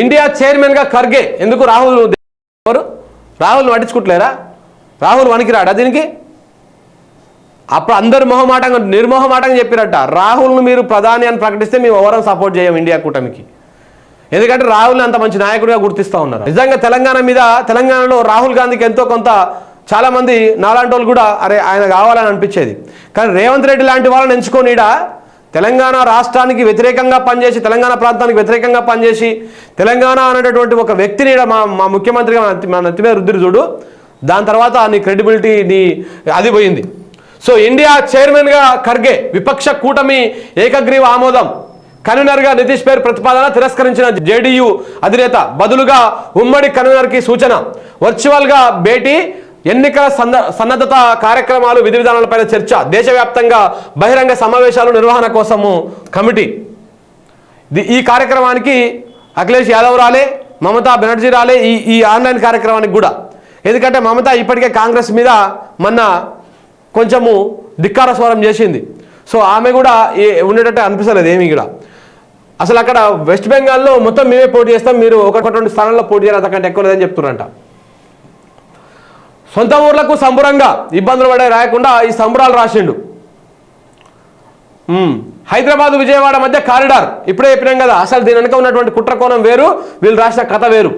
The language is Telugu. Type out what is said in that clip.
ఇండియా చైర్మన్గా ఖర్గే. ఎందుకు రాహుల్ ఎవరు? రాహుల్ పట్టించుకుంటలేరా? రాహుల్ వణికిరాడా దీనికి? అప్పుడు అందరు మొహమాటంగా నిర్మోహమాటంగా చెప్పిరట. రాహుల్ను మీరు ప్రధాని అని ప్రకటిస్తే మేము ఎవరం సపోర్ట్ చేయం ఇండియా కూటమికి. ఎందుకంటే రాహుల్ని అంత మంచి నాయకుడిగా గుర్తిస్తూ ఉన్నారు. నిజంగా తెలంగాణ మీద తెలంగాణలో రాహుల్ గాంధీకి ఎంతో కొంత చాలామంది నాలాంటి వాళ్ళు కూడా అరే ఆయన కావాలని అనిపించేది. కానీ రేవంత్ రెడ్డి లాంటి వాళ్ళని ఎంచుకొని తెలంగాణ రాష్ట్రానికి వ్యతిరేకంగా పనిచేసి తెలంగాణ ప్రాంతానికి వ్యతిరేకంగా పనిచేసి తెలంగాణ అనేటటువంటి ఒక వ్యక్తిని మా మా ముఖ్యమంత్రిగా మన నెత్తి- మన మీద చూడు దాని తర్వాత నీ క్రెడిబిలిటీ నీ అది పోయింది. సో ఇండియా చైర్మన్గా ఖర్గే విపక్ష కూటమి ఏకగ్రీవ ఆమోదం. కన్వీనర్గా నితీష్ పేరు ప్రతిపాదన తిరస్కరించిన జేడీయూ అధినేత. బదులుగా ఉమ్మడి కన్వీనర్కి సూచన. వర్చువల్గా భేటీ ఎన్నికల సన్న సన్నద్ధత కార్యక్రమాలు విధి విధానాలపై చర్చ దేశవ్యాప్తంగా బహిరంగ సమావేశాలు నిర్వహణ కోసము కమిటీ. ఈ కార్యక్రమానికి అఖిలేష్ యాదవ్ రాలే మమతా బెనర్జీ రాలే ఈ ఈ ఆన్లైన్ కార్యక్రమానికి కూడా. ఎందుకంటే మమత ఇప్పటికే కాంగ్రెస్ మీద మొన్న కొంచెము ధిక్కార స్వరం చేసింది. సో ఆమె కూడా ఏ- ఉండేటట్టు అనిపిస్తలేదు ఏమీ కూడా. అసలు అక్కడ వెస్ట్ బెంగాల్లో మొత్తం మేమే పోటీ చేస్తాం మీరు ఒకటి రెండు స్థానంలో పోటీ చేయాలి అంతకంటే ఎక్కువ లేదని చెప్తున్నారంట. సొంత ఊర్లకు సంబురంగా ఇబ్బందులు పడే రాయకుండా ఈ సంబురాలు రాసిండు. హైదరాబాద్ విజయవాడ మధ్య కారిడార్. ఇప్పుడే చెప్పినాం కదా అసలు దీని వెనుక ఉన్నటువంటి కుట్రకోణం వేరు వీళ్ళు రాసిన కథ వేరు.